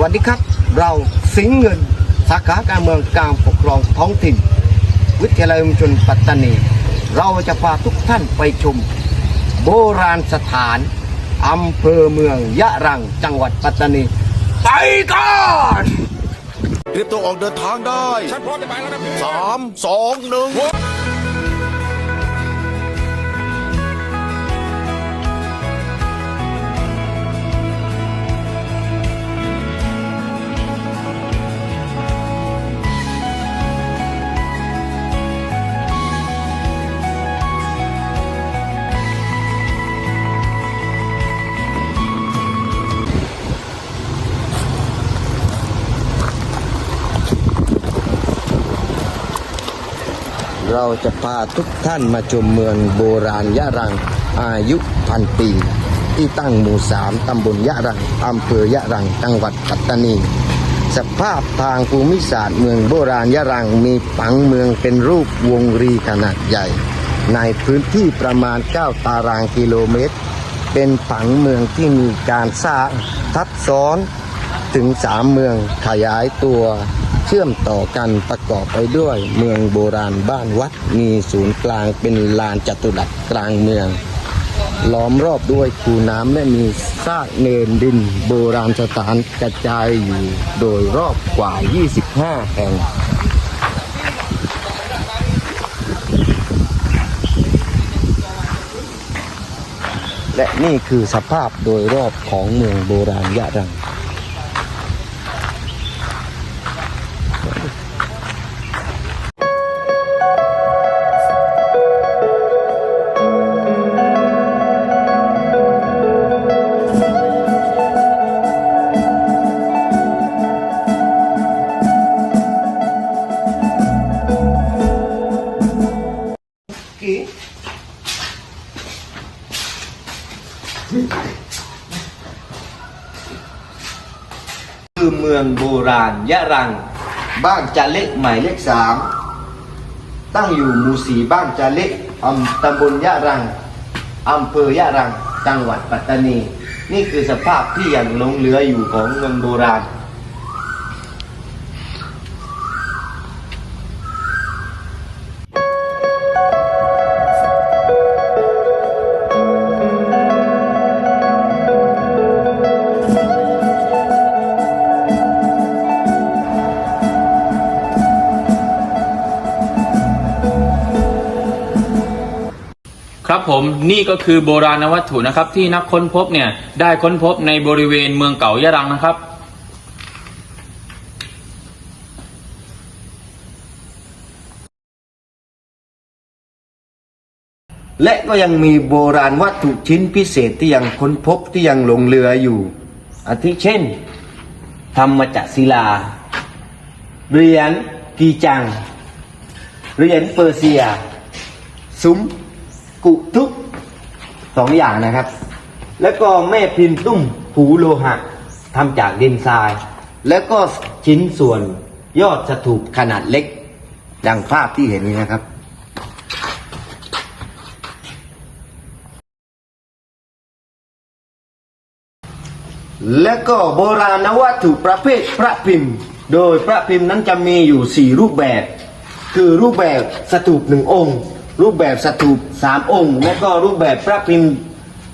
วัสดีครับเราสิงห์เงินสาขาการเมืองการปกครองท้องถิ่น วิทยาลัยชุมชนปัตตานี เราจะพาทุกท่านไปชม โบราณสถานอำเภอเมืองยะรังจังหวัดปัตตานี ไปกันเตรียมตัวออกเดินทางได้ฉันพร้อมจะไปแล้วนะพี่สามสองหนึ่ง เราจะพาทุกท่านมาชมเมืองโบราณยะรังอายุพันปี ที่ตั้งหมู่สามตำบลยะรังอำเภอยะรังจังหวัดปัตตานี สภาพทางภูมิศาสตร์เมืองโบราณยะรังมีผังเมืองเป็นรูปวงรีขนาดใหญ่ ในพื้นที่ประมาณ 9 ตารางกิโลเมตร เป็นผังเมืองที่มีการสร้างทับซ้อนถึงสามเมืองขยายตัว เชื่อมต่อกันประกอบไปด้วย เมืองโบราณบ้านวัดมีศูนย์กลางเป็นลานจัตุรัสกลางเมือง ล้อมรอบด้วยคูน้ำและมีซากเนินดิน โบราณสถานกระจายอยู่โดยรอบกว่า 25 แห่งและนี่คือสภาพโดยรอบของเมืองโบราณยะรัง คือเมืองโบราณยะรัง บ้านจาเล็กหมายเลขสามตั้งอยู่หมู่สีบ้านจาเล็กอำตำบลยะรังอำเภอยะรัง จังหวัดปัตตานี นี่คือสภาพที่ยังหลงเหลืออยู่ของเมืองโบราณ ครับผมนี่ก็คือโบราณวัตถุนะครับ ที่นักค้นพบเนี่ยได้ค้นพบในบริเวณเมืองเก่ายะรังนะครับ และก็ยังมีโบราณวัตถุชิ้นพิเศษที่ยังค้นพบที่ยังหลงเหลืออยู่อาทิเช่นธรรมจักศิลา เหรียญกีจัง เหรียญเปอร์เซีย ซุ้ม กุทุกสองอย่างนะครับ แล้วก็แม่พิมพ์ตุ้มหูโลหะทำจากดินทราย แล้วก็ชิ้นส่วนยอดสถูปขนาดเล็ก ดังภาพที่เห็นนี้นะครับและก็โบราณวัตถุประเภทพระพิมพ์ โดยพระพิมพ์นั้นจะมีอยู่สี่รูปแบบ คือรูปแบบสถูปหนึ่งองค์ รูปแบบสถูปสามองค์ และก็รูปแบบพระพิมพ์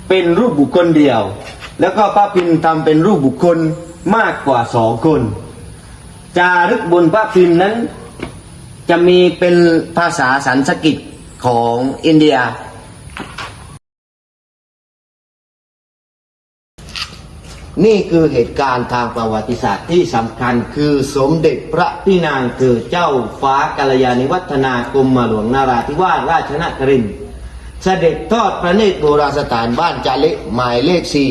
เป็นรูปบุคคลเดียว แล้วก็พระพิมพ์ทำเป็นรูปบุคคลมากกว่าสองคน จารึกบนพระพิมพ์นั้น จะมีเป็นภาษาสันสกฤตของอินเดีย นี่คือเหตุการณ์ทางประวัติศาสตร์ที่สำคัญคือสมเด็จพระพี่นางเกิดเจ้าฟ้ากัลยาณิวัฒนากรมหลวงนาราธิวาสราชนครินทร์เสด็จทอดพระเนตรโบราณสถานบ้านจาเละหมายเลขสี่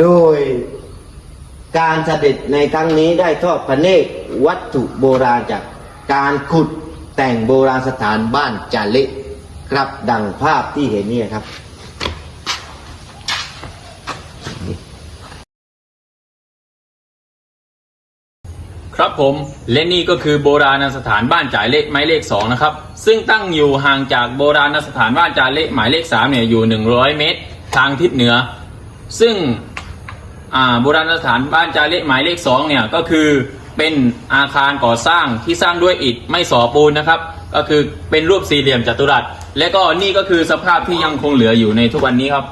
โดยการเสด็จในครั้งนี้ได้ทอดพระเนตรวัตถุโบราณจากการขุดแต่งโบราณสถานบ้านจาเละครับดังภาพที่เห็นนี่ครับ ครับผมและนี่ก็คือโบราณสถานบ้านจ่ายเลขไม้เลขสองนะครับซึ่งตั้งอยู่ห่างจากโบราณสถานบ้านจ่ายเลขหมายเลขสามเนี่ยอยู่ 100 เมตร ทางทิศเหนือ ซึ่งโบราณสถานบ้านจ่าเละหมายเลขสองเนี่ยก็คือเป็นอาคารก่อสร้างที่สร้างด้วยอิฐไม่สอปูนนะครับ ก็คือเป็นรูปสี่เหลี่ยมจัตุรัส และก็นี่ก็คือสภาพที่ยังคงเหลืออยู่ในทุกวันนี้ครับ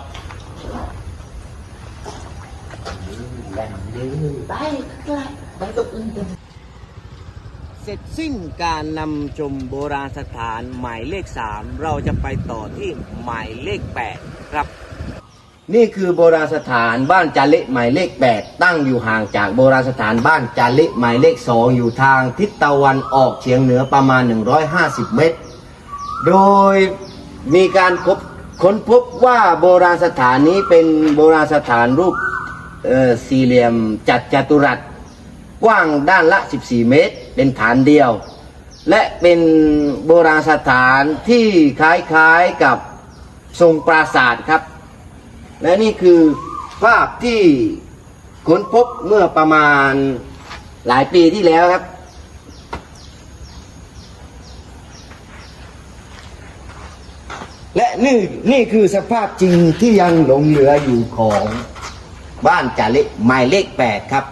เสร็จสิ้นการนำชมโบราณสถานหมายเลข 3 เราจะไปต่อที่หมายเลข 8 ครับ นี่คือโบราณสถานบ้านจาเละหมายเลข 8 ตั้งอยู่ห่างจากโบราณสถานบ้านจาเละหมายเลข 2 อยู่ทางทิศตะวันออกเฉียงเหนือประมาณ 150 เมตร โดยมีการพบค้นพบว่าโบราณสถานนี้เป็นโบราณสถานรูปสี่เหลี่ยมจัดจัตุรัส กว้างด้านละ 14 เมตร เป็นฐานเดียว และเป็นโบราณสถานที่คล้ายๆกับทรงปราสาทครับ และนี่คือภาพที่ค้นพบเมื่อประมาณหลายปีที่แล้วครับ และนี่นี่คือสภาพจริงที่ยังหลงเหลืออยู่ของบ้านจ่าเล็กหมายเลขแปดครับ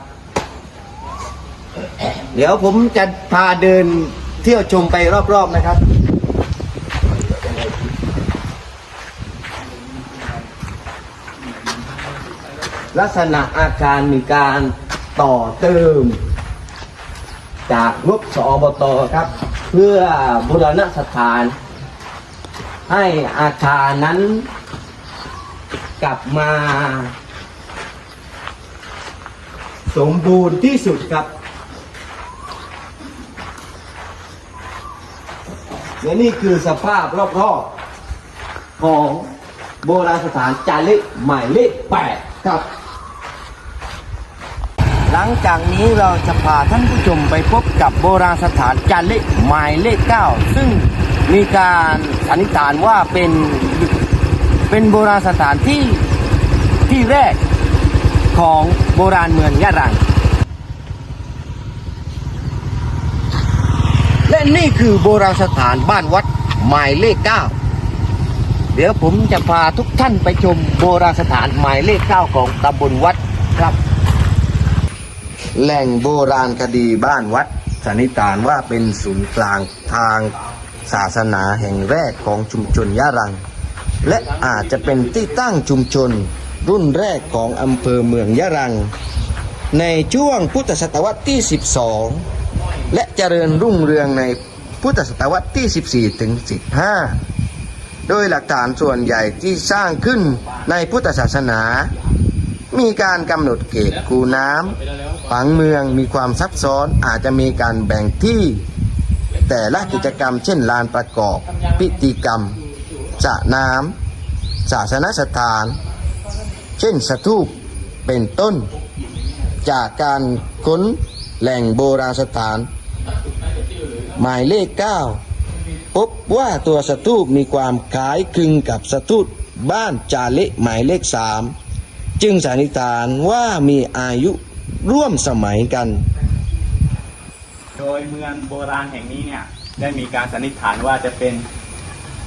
เดี๋ยวผมจะพาเดินเที่ยวชมไปรอบๆนะครับ ลักษณะอาคารมีการต่อเติม จากงบสอบตครับ เพื่อบูรณสถาน ให้อาคารนั้นกลับมา สมบูรณ์ที่สุดครับ และนี่คือสภาพรอบๆของโบราณสถานจารึกหมายเลข8ครับ หลังจากนี้เราจะพาท่านผู้ชมไปพบกับโบราณสถานจารึกหมายเลข9ซึ่งมีการสันนิษฐานว่าเป็นเป็นโบราณสถานที่ที่แรกของโบราณเมืองยะรัง และนี่คือโบราณสถานบ้านวัดหมายเลข9เดี๋ยวผมจะพาทุกท่านไปชมโบราณสถานหมายเลข9ของตำบลวัดครับ แหล่งโบราณคดีบ้านวัดสันนิษฐานว่าเป็นศูนย์กลางทางศาสนาแห่งแรกของชุมชนยะรัง และอาจจะเป็นที่ตั้งชุมชนรุ่นแรกของอำเภอเมืองยะรัง ในช่วงพุทธศตวรรษที่ 12 และเจริญรุ่งเรืองในพุทธศตวรรษที่ 14 ถึง 15 โดยหลักฐานส่วนใหญ่ที่สร้างขึ้นในพุทธศาสนา มีการกำหนดเขตคูน้ำผังเมืองมีความซับซ้อนอาจจะมีการแบ่งที่ แต่ละกิจกรรมเช่นลานประกอบพิธีกรรมสระน้ำศาสนสถาน เช่นสถูปเป็นต้น จากการค้นแหล่งโบราณสถาน หมายเลข 9 พบว่าตัวสถูปมีความคล้ายคลึงกับสถูปบ้านจาเละหมายเลข 3 จึงสันนิษฐานว่ามีอายุร่วมสมัยกัน โดยเมืองโบราณแห่งนี้เนี่ยได้มีการสันนิษฐานว่าจะเป็น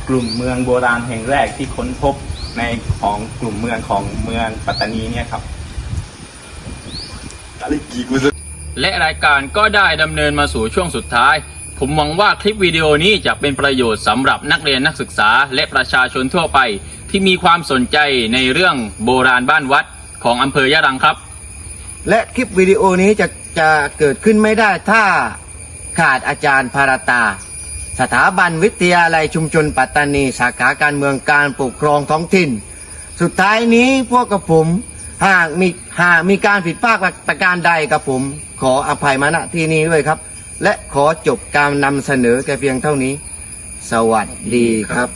กลุ่มเมืองโบราณแห่งแรกที่ค้นพบในของกลุ่มเมืองของเมืองปัตตานีเนี่ยครับ และรายการก็ได้ดำเนินมาสู่ช่วงสุดท้าย ผมหวังว่าคลิปวิดีโอนี้จะเป็นประโยชน์สำหรับนักเรียนนักศึกษาและประชาชนทั่วไป ที่มีความสนใจในเรื่องโบราณบ้านวัดของอำเภอยะรังครับ และคลิปวิดีโอนี้จะจะเกิดขึ้นไม่ได้ถ้าขาดอาจารย์ภารตา สถาบันวิทยาลัยชุมชนปัตตานี สาขาการเมืองการปกครองท้องถิ่น สุดท้ายนี้พวกกับผมหากมีหากมีการผิดพลาดประการใดกับผม ขออภัยมาณที่นี้ด้วยครับ และขอจบการนำเสนอแค่เพียงเท่านี้ สวัสดีครับ